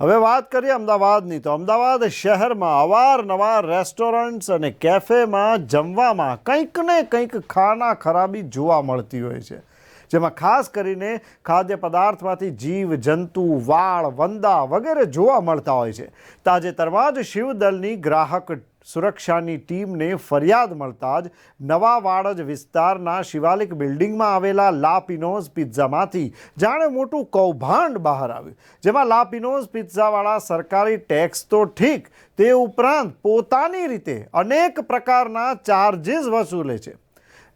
હવે વાત કરીએ અમદાવાદની તો અમદાવાદ શહેરમાં અવારનવાર રેસ્ટોરન્ટ્સ અને કેફેમાં જમવામાં કંઈક ને કંઈક ખાના ખરાબી જોવા મળતી હોય છે. જેમાં ખાસ કરીને ખાદ્ય પદાર્થમાંથી જીવ, જંતુ, વાળ, વંદા વગેરે જોવા મળતા હોય છે. તાજેતરમાં જ શિવદલની ગ્રાહક સુરક્ષાની ટીમને ફરિયાદ મળતા જ નવા વાડજ વિસ્તારના શિવાલિક બિલ્ડિંગમાં આવેલા લાપિનોઝ પિઝામાંથી જાણે મોટું કૌભાંડ બહાર આવ્યું. જેમાં લાપિનોઝ પિઝાવાળા સરકારી ટેક્સ તો ઠીક, તે ઉપરાંત પોતાની રીતે અનેક પ્રકારના ચાર્જીસ વસૂલે છે.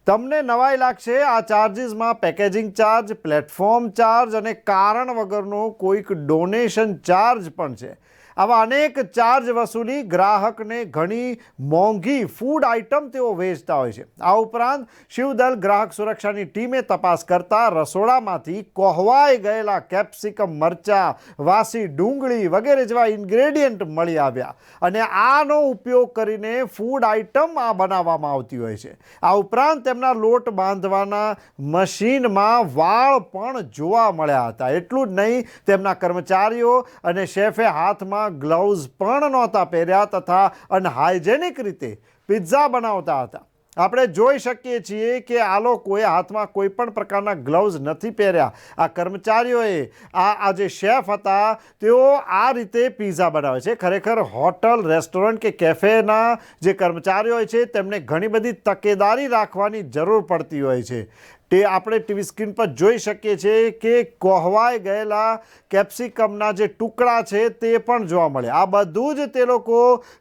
તમને નવાઈ લાગશે, આ ચાર્જીસમાં પેકેજિંગ ચાર્જ પ્લેટફોર્મ ચાર્જ અને કારણ વગરનો કોઈક ડોનેશન ચાર્જ પણ છે. આવા અનેક ચાર્જ વસૂલી ગ્રાહકને ઘણી મોંઘી ફૂડ આઇટમ તેઓ વેચતા હોય છે. આ ઉપરાંત શિવદલ ગ્રાહક સુરક્ષાની ટીમે તપાસ કરતા રસોડામાંથી કોહવાઈ ગયેલા કેપ્સિકમ મરચા, વાસી ડુંગળી વગેરે જેવા ઇન્ગ્રેડિયન્ટ મળી આવ્યા અને આનો ઉપયોગ કરીને ફૂડ આઇટમ આ બનાવવામાં આવતી હોય છે. આ ઉપરાંત તેમના લોટ બાંધવાના મશીનમાં વાળ પણ જોવા મળ્યા હતા. એટલું જ નહીં, તેમના કર્મચારીઓ અને શેફે હાથમાં ગ્લવ્સ પણ નહોતા પહેર્યા તથા અનહાઇજેનિક રીતે પિઝા બનાવતા હતા. આપણે જોઈ શકીએ છીએ કે આ લોકોએ હાથમાં કોઈ પણ પ્રકારના ગ્લવ્સ નથી પહેર્યા. આ કર્મચારીઓએ, આ આ જે શેફ હતા, તેઓ આ રીતે પિઝા બનાવે છે. ખરેખર હોટલ, રેસ્ટોરન્ટ કે કેફેના જે કર્મચારીઓ હોય છે, તેમને ઘણી બધી તકેદારી રાખવાની જરૂર પડતી હોય છે. તે આપણે ટીવી સ્ક્રીન પર જોઈ શકીએ છીએ કે કોહવાઈ ગયેલા કેપ્સિકમના જે ટુકડા છે તે પણ જોવા મળે આ બધું જ તે લોકો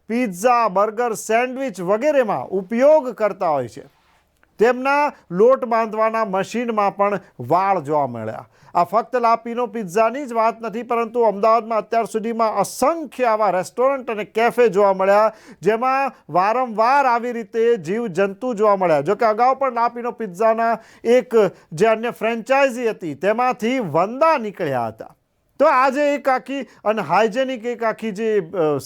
પિઝા, બર્ગર, સેન્ડવિચ વગેરેમાં ઉપયોગ કરતા હોય છે. તેમના લોટ બાંધવાના મશીનમાં પણ વાળ જોવા મળ્યા. આ ફક્ત લાપીનો પિઝાની જ વાત નથી, પરંતુ અમદાવાદમાં અત્યાર સુધીમાં અસંખ્ય આવા રેસ્ટોરન્ટ અને કેફે જોવા મળ્યા, જેમાં વારંવાર આવી રીતે જીવજંતુ જોવા મળ્યા. જોકે અગાઉ પણ લાપીનો પિઝાના એક જે અન્ય ફ્રેન્ચાઇઝી હતી, તેમાંથી વંદા નીકળ્યા હતા. તો આજે એક આખી અનહાઇજેનિક એક આખી જે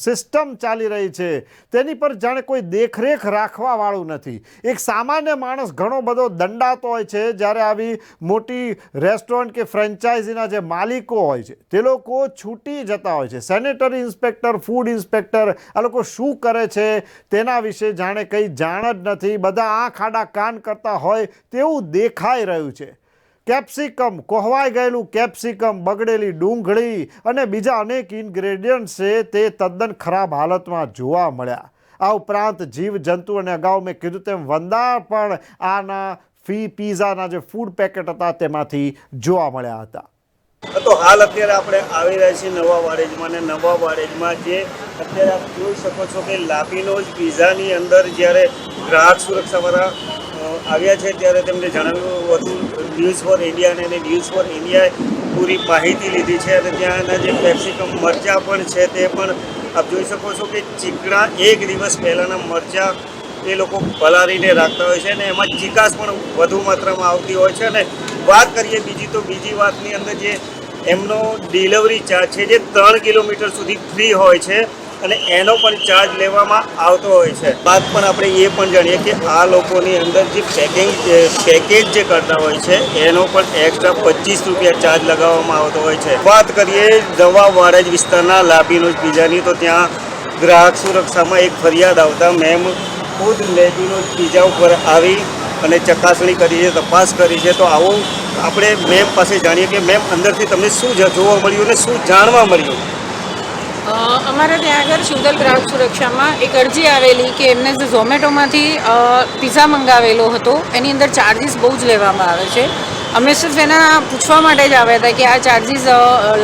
સિસ્ટમ ચાલી રહી છે, તેની પર જાણે કોઈ દેખરેખ રાખવાવાળું નથી. એક સામાન્ય માણસ ઘણો બધો દંડાતો હોય છે, જ્યારે આવી મોટી રેસ્ટોરન્ટ કે ફ્રેન્ચાઇઝીના જે માલિકો હોય છે, તે લોકો છૂટી જતા હોય છે. સેનેટરી ઇન્સ્પેક્ટર ફૂડ ઇન્સ્પેક્ટર આ લોકો શું કરે છે, તેના વિશે જાણે કંઈ જાણ જ નથી. બધા આંખ આડા કાન કરતા હોય તેવું દેખાઈ રહ્યું છે. કેપ્સિકમ કોહવાઈ ગયેલું કેપ્સિકમ બગડેલી ડુંગળી અને બીજા અનેક ઇન્ગ્રેડિયન્ટ્સ છે તે તદ્દન ખરાબ હાલતમાં જોવા મળ્યા. આ ઉપરાંત જીવજંતુ અને અગાઉ મેં કીધું તેમ વંદા પણ આના ફી પીઝાના જે ફૂડ પેકેટ હતા તેમાંથી જોવા મળ્યા હતા. તો હાલ અત્યારે આપણે આવી રહ્યા છીએ નવા વાડેજમાં અને નવા વાડેજમાં જે અત્યારે આપ જોઈ શકો છો કે લાપીનોઝ પિઝાની અંદર જ્યારે ગ્રાહક સુરક્ષાવાળા આવ્યા છે ત્યારે તેમને જણાવ્યું હતું ન્યૂઝ ફોર ઇન્ડિયાને અને ન્યૂઝ ફોર ઇન્ડિયાએ પૂરી માહિતી લીધી છે અને ત્યાંના જે કેપ્સિકમ મરચાં પણ છે તે પણ આપ જોઈ શકો છો કે ચીકણા એક દિવસ પહેલાંના મરચાં એ લોકો પલાળીને રાખતા હોય છે અને એમાં ચિકાસ પણ વધુ માત્રામાં આવતી હોય છે અને વાત કરીએ બીજી તો બીજી વાતની અંદર જે એમનો ડિલિવરી ચાર્જ છે જે ત્રણ કિલોમીટર સુધી ફ્રી હોય છે અને એનો પણ ચાર્જ લેવામાં આવતો હોય છે. બાદ પણ આપણે એ પણ જાણીએ કે આ લોકોની અંદર જે પેકિંગ પેકેજ જે કરતા હોય છે, એનો પણ એક્સ્ટ્રા પચીસ રૂપિયા ચાર્જ લગાવવામાં આવતો હોય છે. વાત કરીએ દવા વાડજ વિસ્તારના લાભીનો બીજાની, તો ત્યાં ગ્રાહક સુરક્ષામાં એક ફરિયાદ આવતા મેમ ખુદ લેબીનો પીઝા ઉપર આવી અને ચકાસણી કરી છે, તપાસ કરી છે. તો આવું આપણે મેમ પાસે જાણીએ કે મેમ અંદરથી તમને શું જોવા મળ્યું અને શું જાણવા મળ્યું? અમારે ત્યાં આગળ સુંદર ગ્રાહક સુરક્ષામાં એક અરજી આવેલી કે એમને જે ઝોમેટોમાંથી પિઝા મંગાવેલો હતો, એની અંદર ચાર્જિસ બહુ જ લેવામાં આવે છે. અમે સિર્ફ એના પૂછવા માટે જ આવ્યા હતા કે આ ચાર્જિસ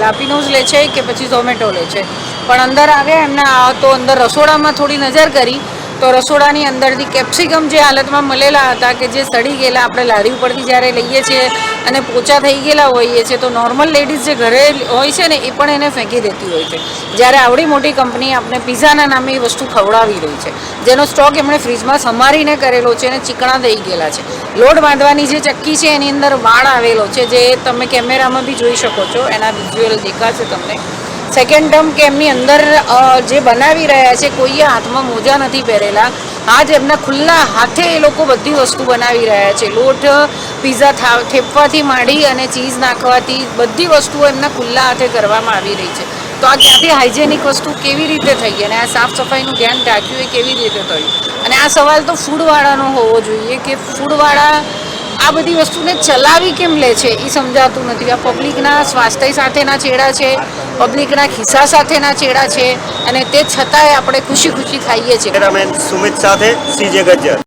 લાપીનોઝ લે છે કે પછી ઝોમેટો લે છે. પણ અંદર આવ્યા, એમના તો અંદર રસોડામાં થોડી નજર કરી તો રસોડાની અંદરથી કેપ્સિકમ જે હાલતમાં મળેલા હતા કે જે સડી ગયેલા, આપણે લારી ઉપરથી જ્યારે લઈએ છીએ અને પોચા થઈ ગયેલા હોઈએ છીએ, તો નોર્મલ લેડીઝ જે ઘરે હોય છે ને, એ પણ એને ફેંકી દેતી હોય છે. જ્યારે આવડી મોટી કંપની આપણે પિઝાના નામે એ વસ્તુ ખવડાવી રહી છે. જેનો સ્ટોક એમણે ફ્રીજમાં સમારીને કરેલો છે અને ચીકણા થઈ ગયેલા છે. લોડ બાંધવાની જે ચક્કી છે, એની અંદર વાળ આવેલો છે, જે તમે કેમેરામાં બી જોઈ શકો છો. એના વિઝ્યુઅલ દેખાશે તમને. સેકન્ડ ટર્મ કે એમની અંદર જે બનાવી રહ્યા છે, કોઈએ હાથમાં મોજા નથી પહેરેલા. આજ એમના ખુલ્લા હાથે એ લોકો બધી વસ્તુ બનાવી રહ્યા છે. લોટ, પીઝા થા, થેપવાથી માંડી અને ચીઝ નાખવાથી બધી વસ્તુઓ એમના ખુલ્લા હાથે કરવામાં આવી રહી છે. તો આ ક્યાંથી હાઇજેનિક વસ્તુ કેવી રીતે થઈ અને આ સાફ સફાઈનું ધ્યાન રાખ્યું એ કેવી રીતે થયું અને આ સવાલ તો ફૂડવાળાનો હોવો જોઈએ કે ફૂડવાળા આ બધી વસ્તુને ચલાવી કેમ લે છે? એ સમજાતું નથી. આ પબ્લિકના સ્વાસ્થ્ય સાથેના ચેડા છે, પબ્લિકના ખિસ્સા સાથેના ચેડા છે, અને તે છતાંય આપણે ખુશી ખુશી ખાઈએ છીએ. સુમિત સાથે સીજે ગજ્જર.